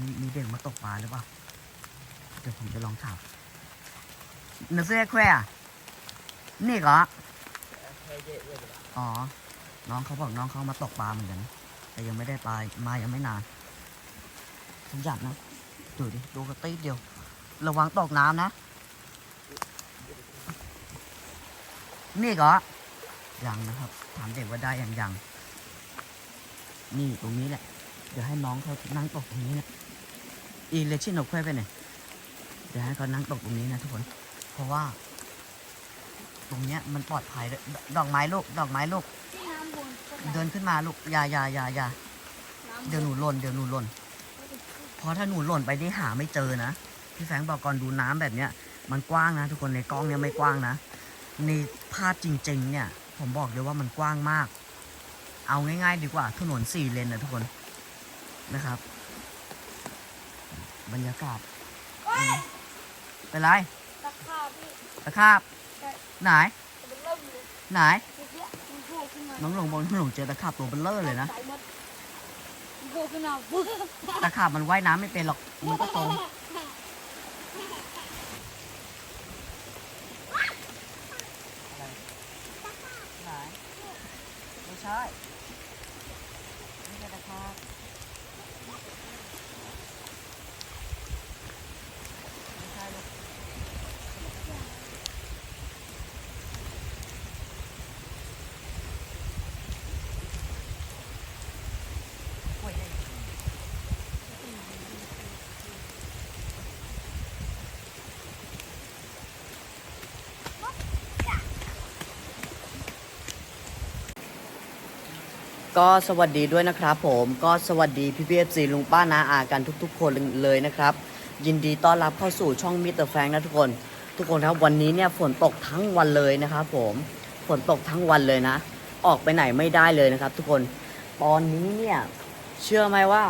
มีมีเด็กมาตกปลาหรือเปล่า เดี๋ยวผมจะลองถามนึกเสื้อแควร์นี่เหรอ อ๋อ น้องเขาบอกน้องเขามาตกปลาเหมือนกัน แต่ยังไม่ได้ปลา มายังไม่นานผมอยากนะ ดูดิ ดูกระตีดเดียว ระวังตกน้ำนะ นี่เหรอ ยังนะครับ ถามเด็กว่าได้ยังยัง นี่ตรงนี้แหละ เดี๋ยวให้น้องเขานั่งตกตรงนี้นะ อีเลชินกแควไปไหนอยเดี๋ยวให้เขานั่งตกตรงนี้นะทุกคน เพราะว่า ตรงเนี้ยมันปลอดภัยด้วยดดอกไม้ลูก ดอกไม้ลูกที่น้ำบนก็เดินขึ้นมาลูกอย่าอย่าอย่าอย่าน้ำเดี๋ยวหนูหล่นเดี๋ยวหนูหล่น เพราะถ้าหนูหล่นไปนี่หาไม่เจอนะ พี่แฟรงค์บอกก่อนดูน้ำแบบเนี้ย มันกว้างนะทุกคนในกล้องเนี่ยไม่กว้างนะ ในภาพจริง ๆ เนี่ย ผมบอกเลยว่ามันกว้างมาก เอาง่าย ๆ ดีกว่าถนนสี่เลนนะทุกคนนะครับ บรรยากาศอืมเป็นไรตะขาบพี่ตะขาบไหนจะเป็นเริ่มเลยไหนเมื่อกี้มันโผล่ขึ้นมาน้องหลงบอกน้องหลงเจอตะขาบตัวเบลเลอร์เลยนะใส่หมดมันโผล่ขึ้นมาบึ้งตะขาบมันว่ายน้ำไม่เป็นหรอกมันก็โตรงไหนไม่ใช่ไม่ใช่ตะขาบไม่ใช่ลูกกล้วยได้ ก็สวัสดีด้วยนะครับผมก็สวัสดีพี่พีเอฟซีลุงป้านาอากันทุก ๆ คนเลยนะครับ ยินดีต้อนรับเข้าสู่ช่องมิสเตอร์แฟงนะทุกคน ทุกคนครับวันนี้เนี่ยฝนตกทั้งวันเลยนะครับผมฝนตกทั้งวันเลยนะ ออกไปไหนไม่ได้เลยนะครับ ทุกคนตอนนี้เนี่ยเชื่อไหมว่า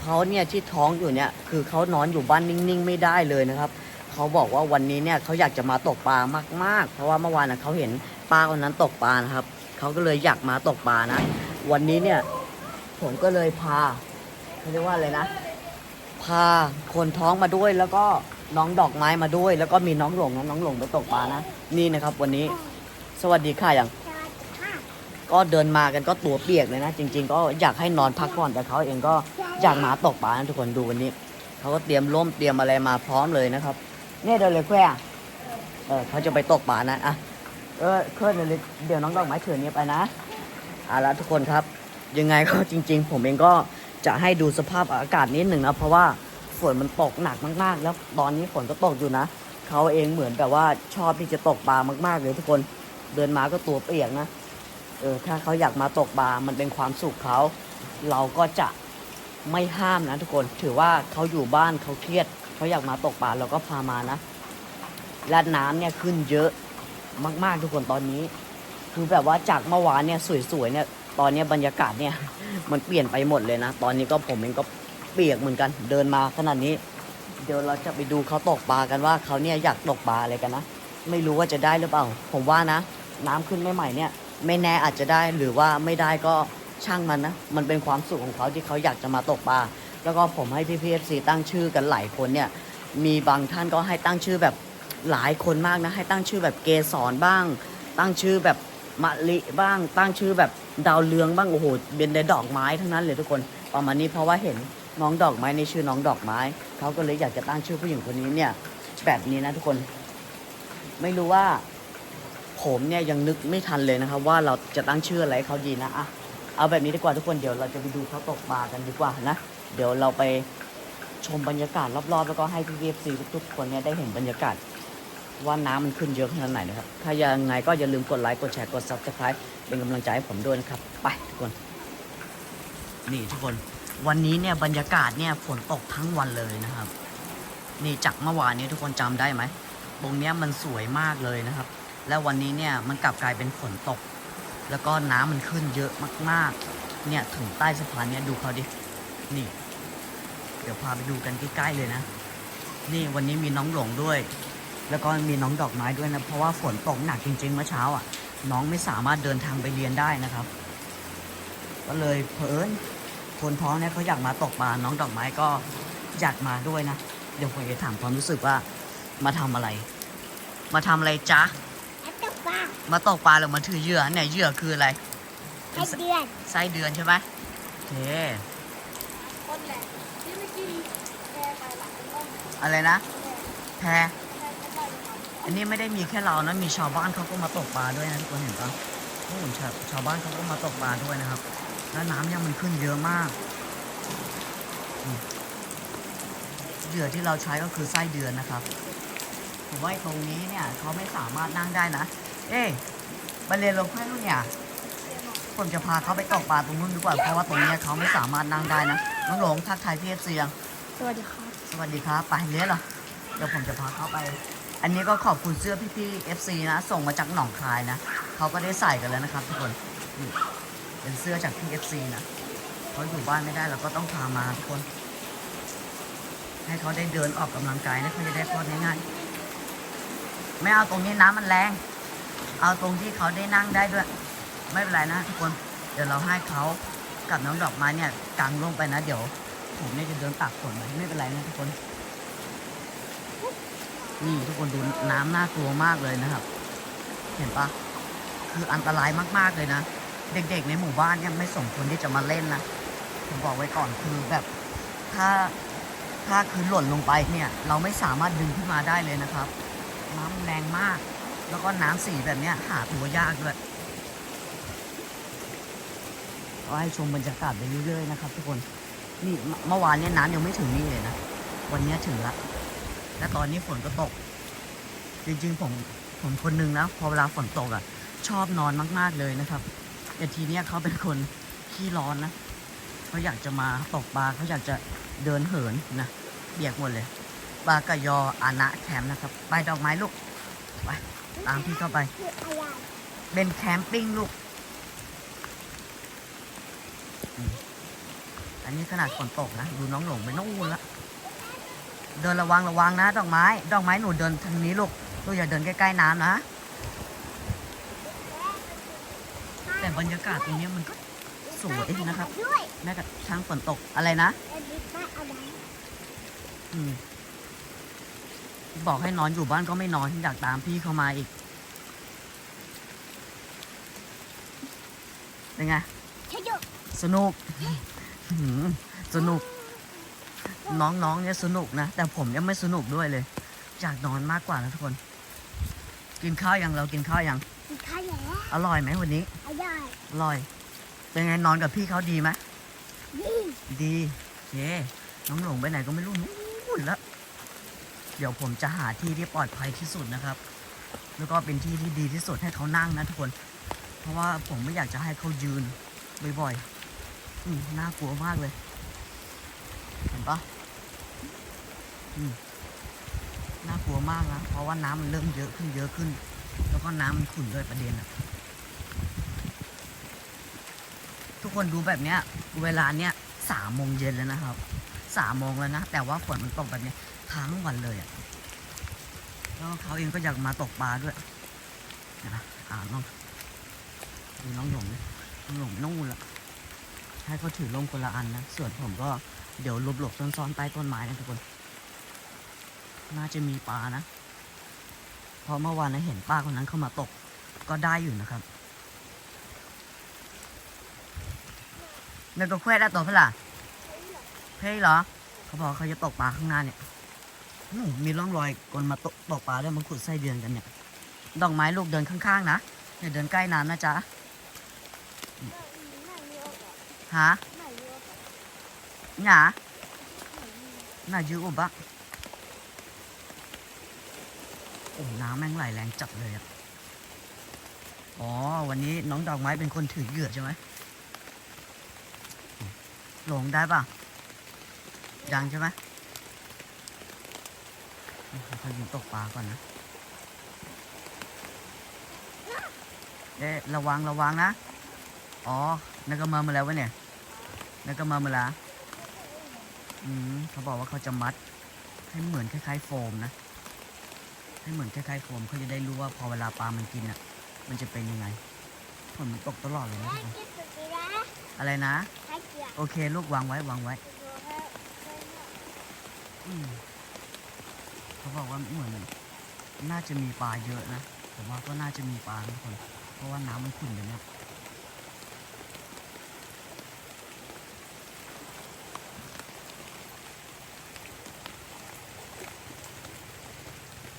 เขาเนี่ยที่ท้องอยู่เนี่ยคือเขานอนอยู่บ้านนิ่งๆ ไม่ได้เลยนะครับเขาบอกว่าวันนี้เนี่ยเขาอยากจะมาตกปลามากๆ เพราะว่าเมื่อวานนะเขาเห็นป้าคนนั้นตกปลานะครับเขาก็เลยอยากมาตกปลานะ วันนี้เนี่ย ผมก็เลยพาเขาเรียกว่าอะไรนะ พาคนท้องมาด้วยแล้วก็น้องดอกไม้มาด้วย แล้วก็มีน้องหลงนะน้องหลงไปตกปลานะนี่นะครับ วันนี้สวัสดีค่ะอย่าง ก็เดินมากันก็ตัวเปียกเลยนะ จริง ๆ ก็อยากให้นอนพักผ่อนแต่เขาเองก็อยากมาตกปลานะทุกคนดูวันนี้เขาก็เตรียมร่มเตรียมอะไรมาพร้อมเลยนะครับเนี่ยเดินเลยแควเออเขาจะไปตกปลานะอะเออเคลื่อนเลยเดี๋ยวน้องดอกไม้เถื่อนนี้ไปนะ เอาละทุกคนครับยังไงก็จริง ๆ ผมเองก็จะให้ดูสภาพอากาศนิดหนึ่งนะเพราะว่าฝนมันตกหนักมาก ๆ แล้วตอนนี้ฝนก็ตกอยู่นะเขาเองเหมือนแบบว่าชอบที่จะตกปลามาก ๆ เลยทุกคนเดินมาก็ตัวเปียกนะเออถ้าเขาอยากมาตกปลามันเป็นความสุขเขาเราก็จะไม่ห้ามนะทุกคนถือว่าเขาอยู่บ้านเขาเครียดเขาอยากมาตกปลาเราก็พามานะและน้ำเนี่ยขึ้นเยอะมาก ๆ ทุกคนตอนนี้ คือแบบว่าจากเมื่อวานเนี่ยสวยๆเนี่ยตอนนี้บรรยากาศเนี่ยมันเปลี่ยนไปหมดเลยนะ ตอนนี้ก็ผมเองก็เปียกเหมือนกัน เดินมาขนาดนี้ เดี๋ยวเราจะไปดูเขาตกปลากันว่าเขาเนี่ยอยากตกปลาอะไรกันนะ ไม่รู้ว่าจะได้หรือเปล่า ผมว่านะ น้ำขึ้นใหม่ๆเนี่ย ไม่แน่อาจจะได้หรือว่าไม่ได้ก็ช่างมันนะ มันเป็นความสุขของเขาที่เขาอยากจะมาตกปลา แล้วก็ผมให้พี่พีเอฟซีตั้งชื่อกันหลายคนเนี่ย มีบางท่านก็ให้ตั้งชื่อแบบหลายคนมากนะ ให้ตั้งชื่อแบบเกสรบ้าง ตั้งชื่อแบบ มะลิบ้างตั้งชื่อแบบดาวเรืองบ้างโอ้โหเป็นในดอกไม้ทั้งนั้นเลยทุกคนประมาณนี้เพราะว่าเห็นน้องดอกไม้ในชื่อน้องดอกไม้เขาก็เลยอยากจะตั้งชื่อผู้หญิงคนนี้เนี่ย แบบนี้นะทุกคน ไม่รู้ว่า ผมเนี่ยยังนึกไม่ทันเลยนะครับ ว่าเราจะตั้งชื่ออะไรเขาดีนะอะเอาแบบนี้ดีกว่าทุกคนเดี๋ยวเราจะไปดูเขาตกปลากันดีกว่านะเดี๋ยวเราไปชมบรรยากาศรอบๆ แล้วก็ให้พี่เอฟซีทุกๆคนเนี่ยได้เห็นบรรยากาศ ว่าน้ำมันขึ้นเยอะขนาดไหนนะครับ ถ้ายังไงก็อย่าลืมกดไลค์ กดแชร์ กด subscribe เป็นกำลังใจให้ผมด้วยนะครับ ไปทุกคน นี่ทุกคน วันนี้เนี่ยบรรยากาศเนี่ยฝนตกทั้งวันเลยนะครับ นี่จากเมื่อวานนี้ทุกคนจำได้ไหม ตรงเนี้ยมันสวยมากเลยนะครับ แล้ววันนี้เนี่ยมันกลับกลายเป็นฝนตก แล้วก็น้ำมันขึ้นเยอะมากๆ เนี่ยถึงใต้สะพานเนี่ยดูเขาดิ นี่ เดี๋ยวพาไปดูกันใกล้ๆเลยนะ นี่วันนี้มีน้องหลงด้วย แล้วก็มีน้องดอกไม้ด้วยนะเพราะว่าฝนตกหนักจริงๆเมื่อเช้าอะ น้องไม่สามารถเดินทางไปเรียนได้นะครับ ก็เลยเพลินคนท้องเนี่ยเขาอยากมาตกปลาน้องดอกไม้ก็อยากมาด้วยนะเดี๋ยวผมจะถามความรู้สึกว่ามาทำอะไร มาทำอะไรจ๊ะไอ้ตกปลามาตกปลาหรือมาถือเหยื่อเนี่ยเหยื่อคืออะไรไอ้เดือนไส้เดือนใช่ไหมโอเคคนแหละที่ไม่กินแกไปหลังต้นอะไรนะแพแกจะได้ไหม อันนี้ไม่ได้มีแค่เรานะมีชาวบ้านเขาก็มาตกปลาด้วยนะทุกคนเห็นปะโอ้โหชาวชาวบ้านเขาก็มาตกปลาด้วยนะครับ แล้วน้ำเนี่ยมันขึ้นเยอะมากอืมเหยื่อที่เราใช้ก็คือไส้เดือนนะครับผมว่าไอ้ตรงนี้เนี่ยเขาไม่สามารถนั่งได้นะ เอ๊ะไปเรียนลงแค่นู่นเนี่ยผมจะพาเขาไปตกปลาตรงนู้นดีกว่าเพราะว่าตรงเนี้ยเขาไม่สามารถนั่งได้นะน้องหลงทักทายพี่เอฟซียังสวัสดีครับ สวัสดีครับไปเลี้ยเหรอเดี๋ยวผมจะพาเขาไป อันนี้ก็ขอบคุณเสื้อพี่ๆ FC นะ ส่งมาจากหนองคายนะเขาก็ได้ใส่กันแล้วนะครับทุกคนนี่เป็นเสื้อจากพี่ FC นะเขาอยู่บ้านไม่ได้เราก็ต้องพามาทุกคน ให้เขาได้เดินออกกำลังกายนะเขาจะได้คลอดง่ายๆไม่เอาตรงนี้น้ำมันแรง เอาตรงที่เขาได้นั่งได้ด้วย ไม่เป็นไรนะทุกคนเดี๋ยวเราให้เขากับน้องดอกไม้เนี่ยกางลงไปนะ เดี๋ยวผมเนี่ยจะเดินตากฝนไปไม่เป็นไรนะทุกคน นี่ทุกคนดูน้ำน่ากลัวมากเลยนะครับ เห็นปะคืออันตรายมากๆเลยนะ เด็กๆในหมู่บ้านเนี่ยไม่สมควรที่จะมาเล่นนะผมบอกไว้ก่อนคือแบบถ้าถ้าคือหล่นลงไปเนี่ย เราไม่สามารถดึงขึ้นมาได้เลยนะครับ น้ำแรงมาก แล้วก็น้ำสีแบบเนี้ยหาตัวยากด้วยก็ให้ชมบรรยากาศไปเรื่อยๆนะครับ ทุกคนนี่เมื่อวานเนี่ยน้ำยังไม่ถึงนี่เลยนะ วันนี้ถึงละ และตอนนี้ฝนก็ตก จริงๆ ผมผมคนหนึงนะพอเวลาฝนตกอะ ชอบนอนมากๆเลยนะครับ แต่ทีเนี้ยเขาเป็นคนขี้ร้อนนะเขาอยากจะมาตกปลาเขาอยากจะเดินเหินนะเบียกหมดเลยปลากระยออานะแคมป์นะครับ ไปดอกไม้ลูกไปตามพี่เข้าไป เป็นแคมปิ้งลูก อันนี้ขนาดฝนตกนะ ดูน้องหลงไปนู่นละ เดินระวังระวังนะ ดอกไม้ ดอกไม้หนูเดินทางนี้ลูกลูกอย่าเดินใกล้ๆน้ำนะ แต่บรรยากาศตรงนี้มันก็สวยนะครับด้วยแม้กระทั่งฝนตกอะไรนะไอ้บิ๊กบ้าอะไรอืมบอกให้นอนอยู่บ้านก็ไม่นอนอยากตามพี่เข้ามาอีกเป็นไงใช่ยุสนุกอื้อหือสนุก น้องๆเนี่ยสนุกนะ แต่ผมยังไม่สนุกด้วยเลยอยากนอนมากกว่านะทุกคน กินข้าวยังเรากินข้าวยังมีข้าวแหล่อร่อยไหมวันนี้อร่อยอร่อย เป็นไงนอนกับพี่เขาดีไหมนี่ดีโอเคน้องหลงไปไหนก็ไม่รู้นู่นแล้วเดี๋ยวผมจะหาที่ที่ปลอดภัยที่สุดนะครับ แล้วก็เป็นที่ที่ดีที่สุดให้เขานั่งนะทุกคน เพราะว่าผมไม่อยากจะให้เขายืนบ่อยๆอืมน่ากลัวมากเลย เห็นปะอืม น่ากลัวมากนะเพราะว่าน้ำมันเริ่มเยอะขึ้นเยอะขึ้น แล้วก็น้ำมันขุ่นด้วยประเด็นอะทุกคนดูแบบเนี้ย เวลาเนี้ยสามโมงเย็นแล้วนะครับสามโมงแล้วนะ แต่ว่าฝนมันตกแบบเนี้ยทั้งวันเลยอะแล้วเขาเองก็อยากมาตกปลาด้วยนะอ่าน้องดูน้องหลงดิน้องหลงนู่นละให้เขาถือลมคนละอันนะส่วนผมก็เดี๋ยวหลบๆซ่อนๆใต้ต้นไม้นะทุกคน น่าจะมีปลานะ เพราะเมื่อวานนะเห็นป้าคนนั้นเข้ามาตก ก็ได้อยู่นะครับนี่ก็แควได้ตัวเปะล่าเพ่เหรอ เขาบอกเขาจะตกปลาข้างหน้าเนี่ยมีร่องรอยคนมาตกตกปลาด้วยมันขุดไส้เดือนกันเนี่ย ดอกไม้ลูกเดินข้างๆนะอย่าเดินใกล้น้ำนะจ๊ะฮะหนาหนายือุบะ โอ้น้ำแม่งไหลแรงจัดเลยอะอ๋อ วันนี้น้องดอกไม้เป็นคนถือเหยื่อใช่ไหมลงได้ป่ะยังใช่ไหมเขายิงตกปลาก่อนนะเอ๊ะระวังระวังนะ อ๋อนักก็มามาแล้ววะเนี่ยนักก็มามาแล้วอืมเขาบอกว่าเขาจะมัดให้เหมือนคล้ายๆโฟมนะ ให้เหมือนคล้ายๆผมเขาจะได้รู้ว่าพอเวลาปลามันกินอะ มันจะเป็นยังไงฝนมันตกตลอดเลยนะทุกคนอะไรนะ โอเค ลูกวางไว้วางไว้เจอแค่แค่เนี่ยอืมเขาบอกว่าเหมือนน่าจะมีปลาเยอะนะผมว่าก็น่าจะมีปลาทุกคน เพราะว่าน้ำมันขุ่นอย่างเนี้ย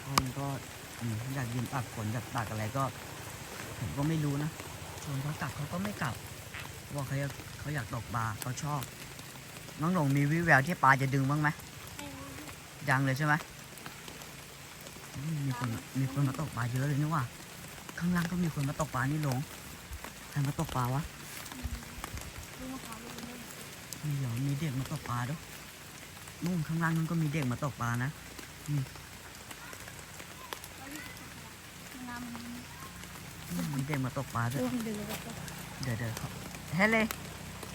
คนก็ อยากยืนตากฝนอยากตากอะไรก็ ผมก็ไม่รู้นะชวนเขากลับเขาก็ไม่กลับว่าเขาอยากเขาอยากตกปลาเขาชอบ น้องหลงมีวิแววที่ปลาจะดึงบ้างไหมยังเลยใช่ไหมมีคนมีคนมาตกปลาเยอะเลยนี่ว่า ข้างล่างก็มีคนมาตกปลานี่หลงใครมาตกปลาวะมีเหรอมีเด็กมาตกปลาด้วยนู่นข้างล่างนั่นก็มีเด็กมาตกปลานะน้ำมัน อืมมี เด็กมาตกปลาด้วยดูมันดึงแล้วก็เดี๋ยวเดี๋ยวเขาเฮ้ยเลย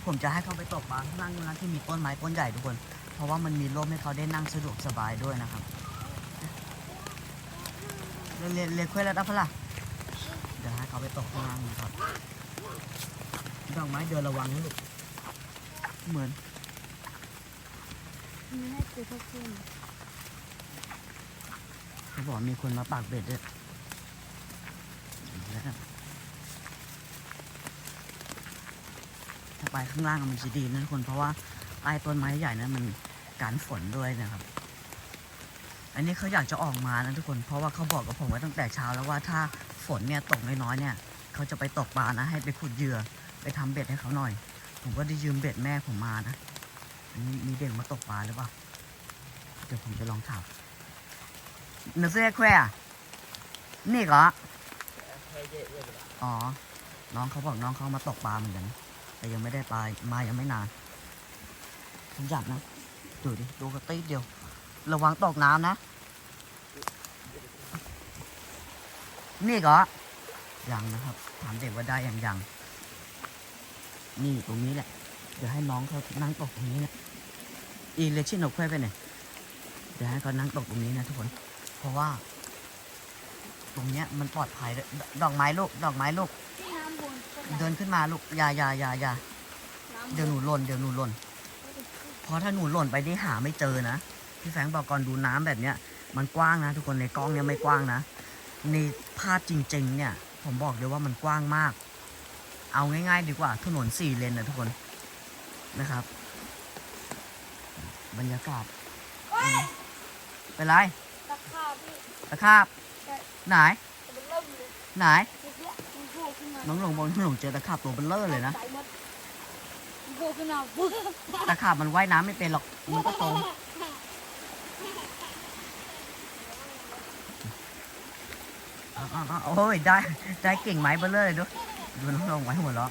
ผมจะให้เขาไปตกปลาข้างล่างนู้นนะที่มีต้นไม้ต้นใหญ่ทุกคน เพราะว่ามันมีร่มให้เขาได้นั่งสะดวกสบายด้วยนะครับเรียนเรียนเรียนคุยแล้วนะพะล่ะเดี๋ยวให้เขาไปตกข้างล่างนะครับดอกไม้เดินระวังนะลูกเหมือนมันให้เจอพวกเพื่อนเขาบอกมีคนมาปากเบ็ดด้วยแล้วกันถ้าไป ข้างล่างมันจะดีนะทุกคนเพราะว่าใต้ต้นไม้ใหญ่นั้นมันการฝนด้วยนะครับ อันนี้เขาอยากจะออกมานะทุกคน เพราะว่าเขาบอกกับผมไว้ตั้งแต่เช้าแล้วว่าถ้าฝนเนี่ยตกน้อยๆเนี่ยเขาจะไปตกปลานะ ให้ไปขุดเหยื่อไปทำเบ็ดให้เขาหน่อย ผมก็ได้ยืมเบ็ดแม่ผมมานะอันนี้มีเด็กมาตกปลาหรือเปล่าเดี๋ยวผมจะลองถามหนูเสื้อแควนี่เหรออ๋อ น้องเขาบอกน้องเขามาตกปลาเหมือนกัน แต่ยังไม่ได้ปลามายังไม่นานผมอยากนะ ดูดิดูกระติกเดียว ระวังตกน้ำนะ นี่เหรอยังนะครับ ถามเด็กว่าได้ยังยัง นี่ตรงนี้แหละ เดี๋ยวให้น้องเขานั่งตกตรงนี้นะอีเลชินเอาแควไปไหนอยเดี๋ยวให้เขานั่งตกตรงนี้นะทุกคน เพราะว่า ตรงเนี้ยมันปลอดภัยด้วยดอกไม้ลูก ดอกไม้ลูกที่น้ำบนก็ เดินขึ้นมาลูกอย่าอย่าอย่าอย่าน้ำเดี๋ยวหนูหล่นเดี๋ยวหนูหล่นเพราะถ้าหนูหล่นไปนี่หาไม่เจอนะพี่แฟรงค์บอกก่อนดูน้ำแบบเนี้ย มันกว้างนะทุกคนในกล้องเนี่ยไม่กว้างนะในภาพจริง ๆ เนี่ย ผมบอกเลยว่ามันกว้างมาก เอาง่าย ๆ ดีกว่าถนนสี่เลนนะทุกคนนะครับ บรรยากาศอืมเป็นไรตะขาบพี่ตะขาบไหนมันเริ่มเลยไหนเมื่อกี้มันโผล่ขึ้ นมาน้องหลงบอกน้องหลงเจอตะขาบตัวเบลเลอร์เลยนะใส่หมดมันโผล่ขึ้นมาปุ๊บตะขาบมันว่ายน้ำไม่เป็นหรอก มันก็ตรงอ้าวอ้าวอ้าวโอ้ยได้ได้เก่งไม้เบลเลอร์เลยดูดูน้องหลงไว้หัวเราะ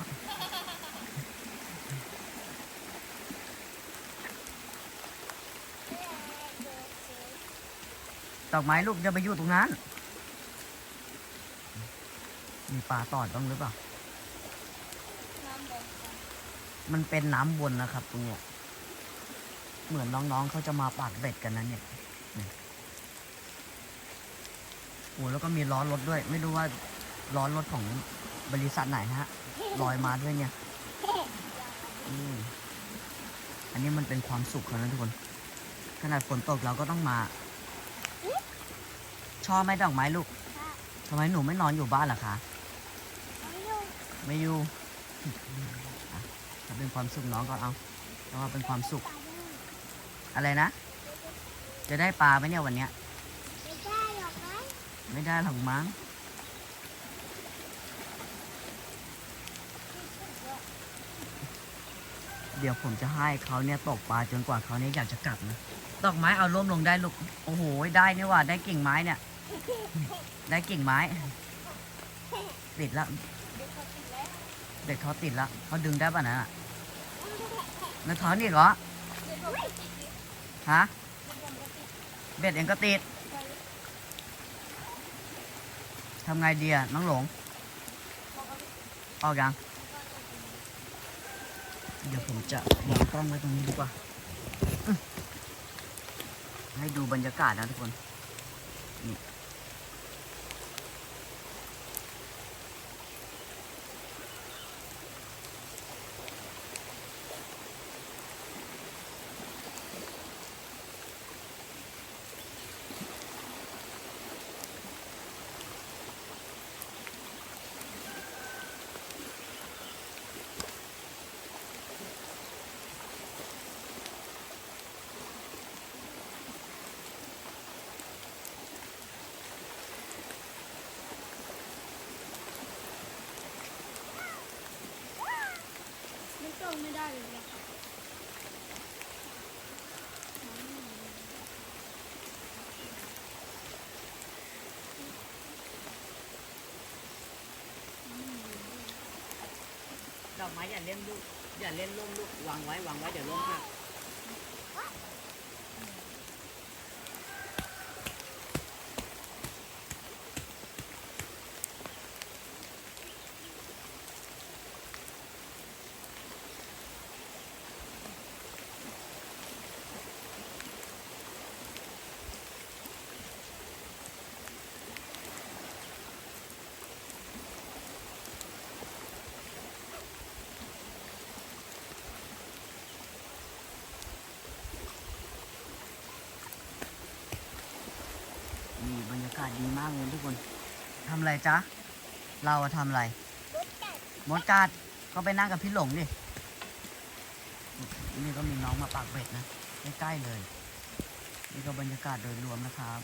ดอกไม้ลูกจะไปอยู่ตรงนั้น มีปลาตอดบ้างหรือเปล่าน้ำแดงจังมันเป็นน้ำวนนะครับตรงเนี้ย เหมือนน้องๆเขาจะมาปากเบ็ดกันนะเนี่ยนี่โอ้แล้วก็มีล้อรถด้วย ไม่รู้ว่าล้อรถของบริษัทไหนฮะลอยมาด้วยเนี่ยอืมอันนี้มันเป็นความสุขของนะทุกคน ขนาดฝนตกเราก็ต้องมา ชอบไหมดอกไม้ลูกทำไมหนูไม่นอนอยู่บ้านล่ะคะไม่รู้ ไม่อยู่อะถ้าเป็นความสุขน้องก็เอาแต่ว่าเป็นความสุข อะไรนะ จะได้ปลาไหมเนี่ยวันเนี้ย ไม่ได้หรอกนะไม่ได้หรอกมั้งเดี๋ยวผมจะให้เขาเนี่ยตกปลาจนกว่าเขาเนี่ยอยากจะกลับนะดอกไม้เอาร่มลงได้ลูก โอ้โห ได้นี่หว่าได้กิ่งไม้เนี่ย ได้กิ่งไม้ ติดละ เด็กเขาติดแล้ว เด็กเขาติดละเขาดึงได้ป่ะนะนั่นถอนอีกเหรอฮะเบ็ดเองก็ติดทำไงดีอะน้องหลงออกยังเดี๋ยวผมจะวางกล้องไว้ตรงนี้ดีกว่า ให้ดูบรรยากาศนะทุกคนนี่ อกไม้อย่าเล่นลูกอย่าเล่นล่มลูกวางไว้วางไว้เดี๋ยวล่มค่ะนี่บรรยากาศดีมากเลยทุกคนทำอะไรจ๊ะ เราอะทำอะไร มดกัด ก็ไปนั่งกับพี่หลงดิ นี่ก็มีน้องมาปากเบ็ดนะ ใกล้ๆเลย นี่ก็บรรยากาศโดยรวมนะครับ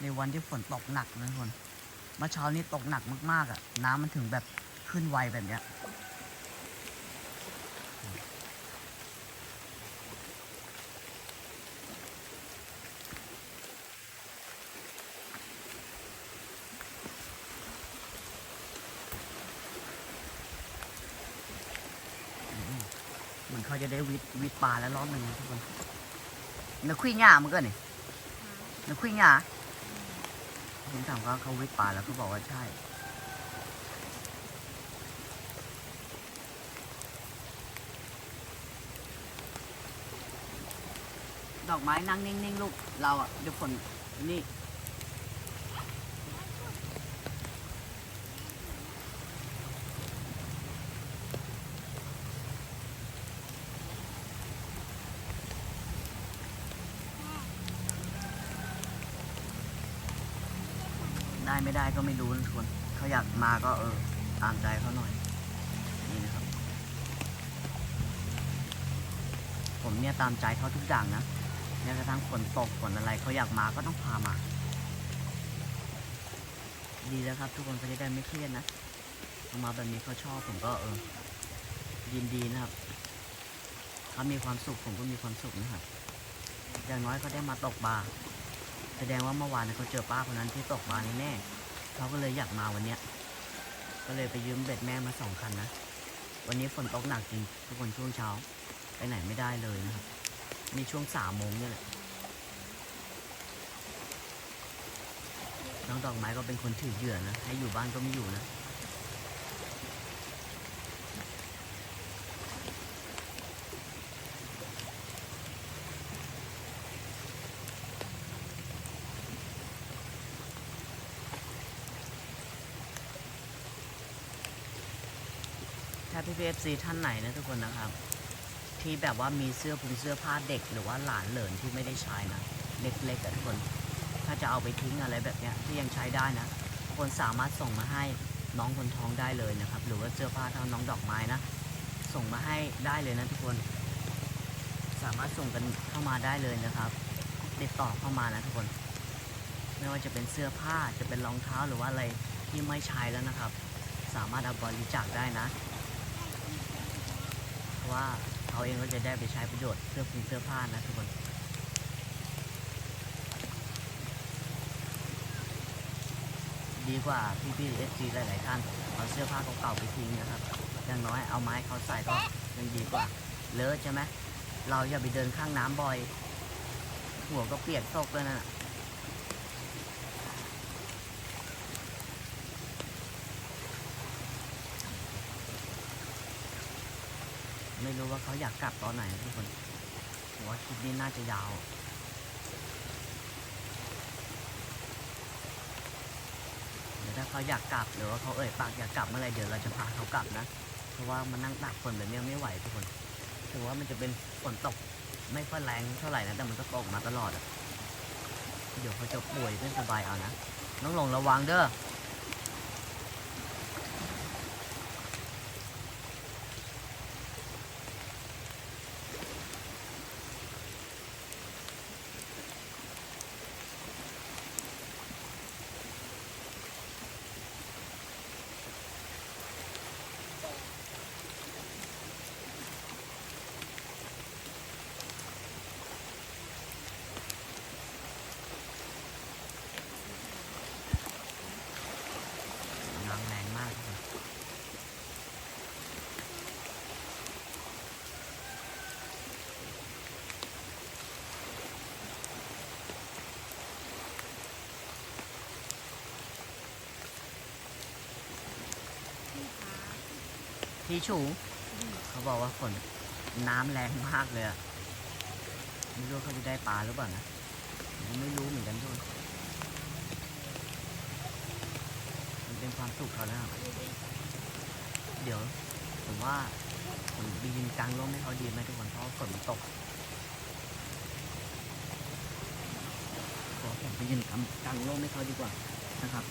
ในวันที่ฝนตกหนักนะทุกคน เมื่อเช้านี้ตกหนักมากๆอะ น้ำมันถึงแบบขึ้นไวแบบเนี้ย เหมือนเขาจะได้วิทวิทปลาแล้วรอบหนึ่งนะทุกคนนักคุยง่ามันก็นี่นักคุยง่าผมถามเขาเขาวิทปลาแล้วเขาบอกว่าใช่ดอกไม้นั่งนิ่งๆลูกเราอะเดี๋ยวฝนนี่ ได้ไม่ได้ก็ไม่รู้นะทุกคนเขาอยากมาก็เออตามใจเขาหน่อย นี่นะครับ ผมเนี่ยตามใจเขาทุกอย่างนะแม้กระทั่งฝนตกฝนอะไรเขาอยากมาก็ต้องพามา ดีแล้วครับ ทุกคนเขาจะได้ไม่เครียดนะมาแบบนี้เขาชอบผมก็เออ ยินดีนะครับเขามีความสุขผมก็มีความสุขนะครับอย่างน้อยเขาได้มาตกปลาแสดงว่าเมื่อวานเนยเขาเจอป้าคนนั้นที่ตกปลาแน่ๆ เขาก็เลยอยากมาวันเนี้ย ก็เลยไปยืมเบ็ดแม่มาสองคันนะ วันนี้ฝนตกหนักจริงทุกคนช่วงเช้า ไปไหนไม่ได้เลยนะครับนี่ช่วงสามโมงนี่แหละ น้องดอกไม้ก็เป็นคนถือเหยื่อนะ ให้อยู่บ้านก็ไม่อยู่นะ ถ้าพี่พีเอฟซีท่านไหนนะทุกคนนะครับ ที่แบบว่ามีเสื้อผุงเสื้อผ้าเด็กหรือว่าหลานเหลินที่ไม่ได้ใช้นะเล็กๆอะทุกคน ถ้าจะเอาไปทิ้งอะไรแบบเนี้ยที่ยังใช้ได้นะคนสามารถส่งมาให้น้องคนท้องได้เลยนะครับ หรือว่าเสื้อผ้าเท่าน้องดอกไม้นะ ส่งมาให้ได้เลยนะทุกคน สามารถส่งกันเข้ามาได้เลยนะครับ ติดต่อเข้ามานะทุกคน ไม่ว่าจะเป็นเสื้อผ้าจะเป็นรองเท้าหรือว่าอะไรที่ไม่ใช้แล้วนะครับ สามารถเอาบริจาคได้นะ ว่าเขาเองก็จะได้ไปใช้ประโยชน์เสื้อผงเสื้อผ้านะทุกคนดีกว่าพี่ๆเอฟซีหลายๆท่านเอาเสื้อผ้าเก่าๆไปทิ้งนะครับอย่างน้อยเอาไม้เขาใส่ก็ยังดีกว่าเลอะใช่ไหมเราอย่าไปเดินข้างน้ำบ่อย หัวก็เปียกตกเลยนะ่ะ ไม่รู้ว่าเขาอยากกลับตอนไหนทุกคนผมว่าคลิปนี้น่าจะยาวเดี๋ยวถ้าเขาอยากกลับหรือว่าเขาเอ่ยปากอยากกลับเมื่อไรเดี๋ยวเราจะพาเขากลับนะ เพราะว่ามันนั่งตากฝนแบบนี้ไม่ไหวทุกคนถือว่ามันจะเป็นฝนตกไม่ค่อยแรงเท่าไหร่นะแต่มันก็ตกมาตลอดอะเดี๋ยวเขาจะป่วยไม่สบายเอานะน้องหลงระวังเด้อ สูเขาบอกว่าฝนน้ำแรงมากเลยอะไม่รู้เขาจะได้ปลาหรือเปล่านะผมไม่รู้เหมือนกันทุกคนมันเป็นความสุขเขานะครับเดี๋ยว ผมว่าผมไปยืนกลางร่มให้เขาดีไหมทุกคนเพราะฝนมันตกขอผมไปยืนกลางกลางร่มให้เขาดีกว่านะครับ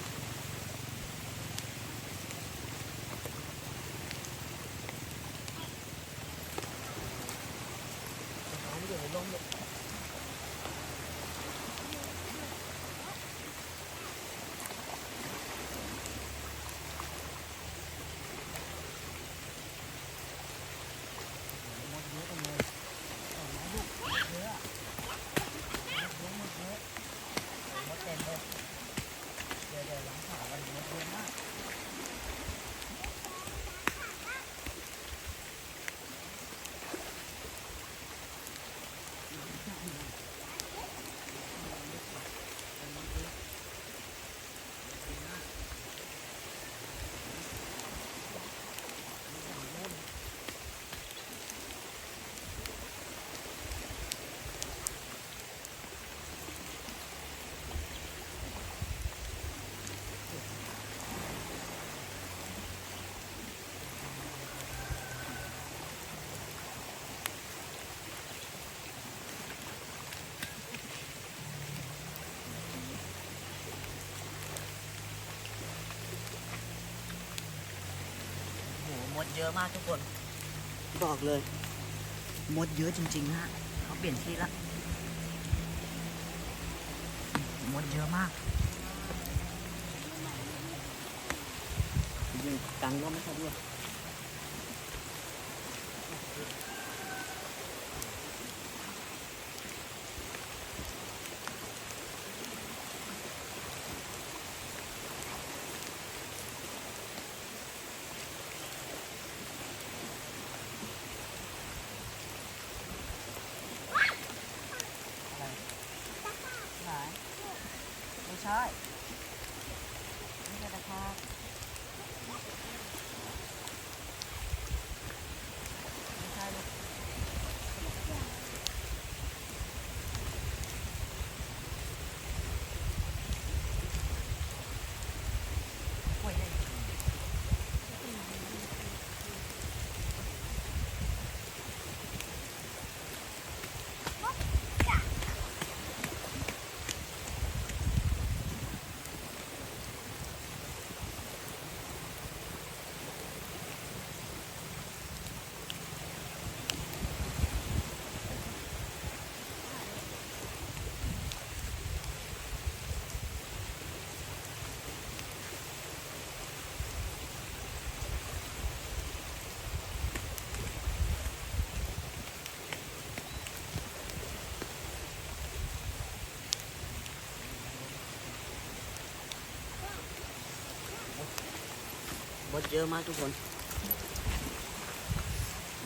เยอะมากทุกคน บอกเลย มดเยอะจริงๆฮะเขาเปลี่ยนที่ละมดเยอะมากยืนกลางร่มไม่เขาด้วย ใช่ไม่ใช่ตะขาบไม่ใช่เลยกล้วยเนี่ย มดเยอะมากทุกคน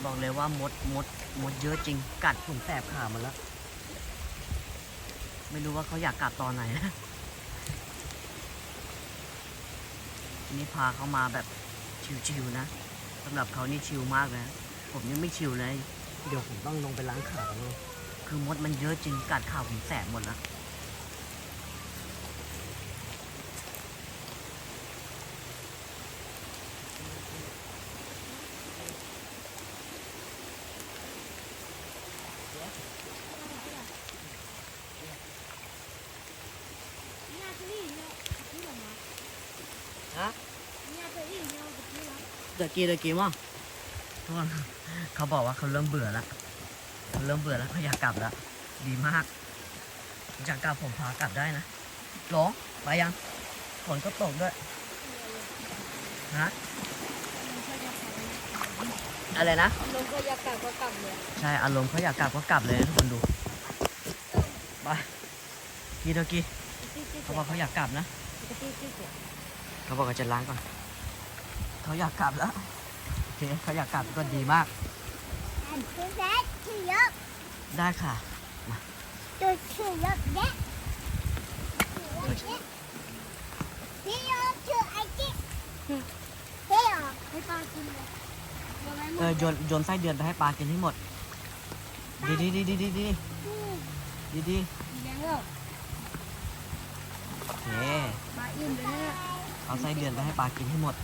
บอกเลยว่ามดมดมดเยอะจริง กัดผมแสบขาหมดแล้ว ไม่รู้ว่าเขาอยากกัดตอนไหนนะนี่พาเขามาแบบชิวๆนะสำหรับเขานี่ชิวมากเลยนะ ผมยังไม่ชิวเลย เดี๋ยวผมต้องลงไปล้างขาแล้วคือมดมันเยอะจริงกัดขาผมแสบหมดแล้ว เนี่ยจะนี่เนี่ยที่หรอมา ฮะเนี่ยจะนี่เนี่ยจะที่หรอตะกี้ตะกี้มั้งทุกคนเขาบอกว่าเขาเริ่มเบื่อแล้วเขาเริ่มเบื่อแล้วเขาอยากกลับแล้วดีมากอยากกลับผมพากลับได้นะหลงไปยังฝนก็ตกด้วยฮะอะไรนะลงก็อยากกลับก็กลับเลยใช่อารมณ์เขาอยากกลับก็กลับเลยนะทุกคนดูไปกีตะกี้เขาบอกเขาอยากกลับนะ เขาบอกว่าจะล้างก่อน เขาอยากกลับแล้ว โอเค เขาอยากกลับก็ดีมาก And put that to your ได้ค่ะ to to your neck. Touch. They are to I think. They are. ให้ปลากินเลยโออโยนโยนไส้เดือนไปให้ปลากินให้หมด ดีดีดีดีดีดีนี่ดีดีเลี้งเหรอโอเค ปลาอิ่มเลยเย เอาไส้เดือนไปให้ปลากินให้หมด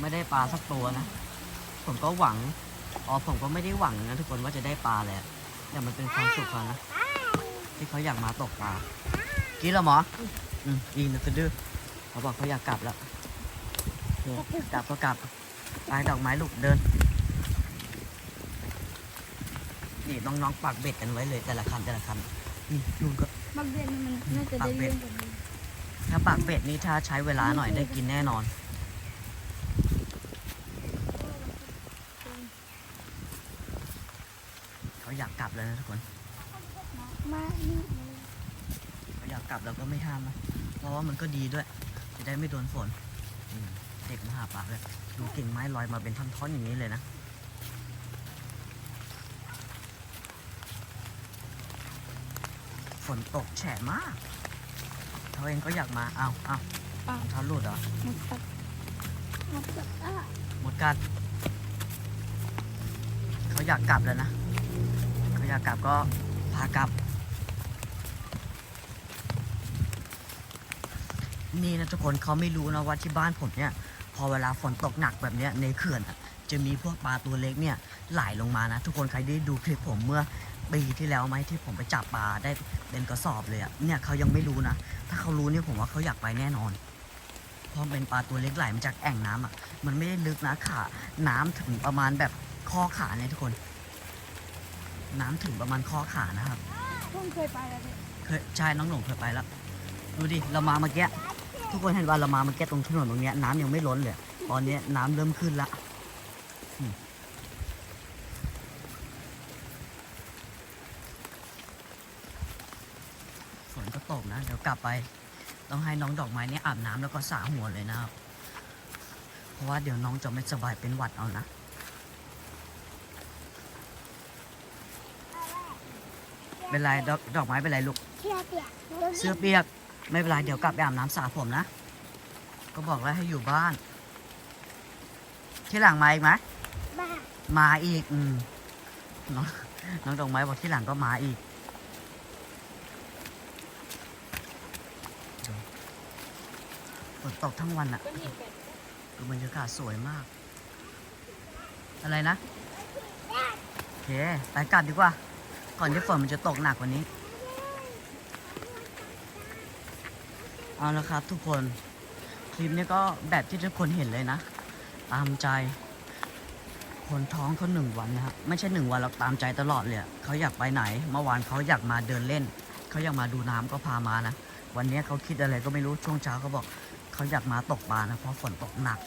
ไม่ได้ปลาสักตัวนะ ผมก็หวัง อ๋อผมก็ไม่ได้หวังนะทุกคนว่าจะได้ปลาแหละแต่มันเป็นความสุขเขานะ ที่เขาอยากมาตกปลา กินแล้วหมอ อืมอีนึกดื้อเขาบอกเขาอยากกลับแล้วโอเคกลับก็กลับไปดอกไม้ลูกเดินนี่น้องๆปักเบ็ดกันไว้เลยแต่ละคันแต่ละคันนี่ลุงก็ บักเด่นมันน่าจะได้เรื่องกับนี้ถ้าปักเป็ดนี่ถ้าใช้เวลาหน่อยได้กินแน่นอน เขาอยากกลับแล้วนะทุกคนมานี่เขาอยากกลับเราก็ไม่ห้ามนะเพราะว่ามันก็ดีด้วย จะได้ไม่โดนฝนเด็กมาหาปลาเลยดูกิ่งไม้ลอยมาเป็นท่อนๆอย่างนี้เลยนะ ฝนตกแฉะมากเขาเองก็อยากมาเอาเอาปลารองเท้าหลุดเหรอ หมดตัดหมดตัดอะหมดกันเขาอยากกลับแล้วนะเขาอยากกลับก็พากลับ นี่นะทุกคนเขาไม่รู้นะว่าที่บ้านผมเนี่ย พอเวลาฝนตกหนักแบบเนี้ยในเขื่อนอะจะมีพวกปลาตัวเล็กเนี่ยไหลลงมานะ ทุกคนใครได้ดูคลิปผมเมื่อปีที่แล้วไหมที่ผมไปจับปลาได้ เป็นกระสอบเลยอะเนี่ยเขายังไม่รู้นะ ถ้าเขารู้เนี่ยผมว่าเขาอยากไปแน่นอน เพราะเป็นปลาตัวเล็กไหลมาจากแอ่งน้ำอะ มันไม่ได้ลึกนะขาน้ำถึงประมาณแบบข้อขาเนี่ยทุกคน น้ำถึงประมาณข้อขานะครับเพิ่งเคยไปแล้วเนี่ยเคยใช่น้องหลงเคยไปแล้ว ดูดิ เรามาเมื่อกี้ ทุกคนเห็นว่าเรามาเมื่อกี้ตรงถนนตรงเนี้ยน้ำยังไม่ล้นเลย ตอนเนี้ยน้ำเริ่มขึ้นละอืมฝ นก็ตกนะ เดี๋ยวกลับไป ต้องให้น้องดอกไม้เนี่ยอาบน้ำแล้วก็สระหัวเลยนะครับ เพราะว่าเดี๋ยวน้องจะไม่สบายเป็นหวัดเอานะเป็นไรดอกดอกไม้เป็นไรลูกเที่ยวเปียกเสื้อเปียกไม่เป็นไรเดี๋ยวกลับไปอาบน้ำสระผมนะ ก็บอกแล้วให้อยู่บ้าน ที่หลังมาอีกไหมบ้ามาอีกอืมน้องน้องดอกไม้บอกที่หลังก็มาอีก นตกทั้งวันอะคือบรรยากาศสวยมาก อะไรนะโอเคไปกลับดีกว่า ก่อนที่ฝนมันจะตกหนักกว่านี้ เอาละครับทุกคนคลิปนี้ก็แบบที่ทุกคนเห็นเลยนะ ตามใจ คนท้องเขาหนึ่งวันนะครับไม่ใช่หนึ่งวันเราตามใจตลอดเลยเขาอยากไปไหน เมื่อวานเขาอยากมาเดินเล่นเขาอยากมาดูน้ำก็พามานะวันนี้เขาคิดอะไรก็ไม่รู้ช่วงเช้าเขาบอก เขาอยากมาตกปลานะเพราะฝนตกหนัก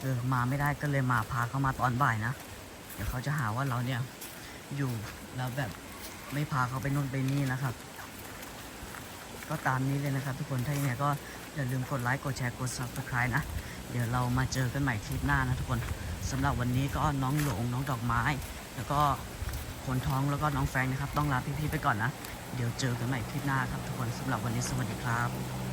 เออมาไม่ได้ก็เลยมาพาเขามาตอนบ่ายนะเดี๋ยวเขาจะหาว่าเราเนี่ยอยู่แล้วแบบไม่พาเขาไปนู่นไปนี่นะครับ ก็ตามนี้เลยนะครับ ทุกคนถ้าอย่างไรก็อย่าลืมกดไลค์กดแชร์กด subscribe นะเดี๋ยวเรามาเจอกันใหม่คลิปหน้านะทุกคนสำหรับวันนี้ก็น้องหลงน้องดอกไม้ แล้วก็คนท้องแล้วก็น้องแฟงนะครับ ต้องลาพี่ๆไปก่อนนะ เดี๋ยวเจอกันใหม่คลิปหน้าครับทุกคนสำหรับวันนี้สวัสดีครับ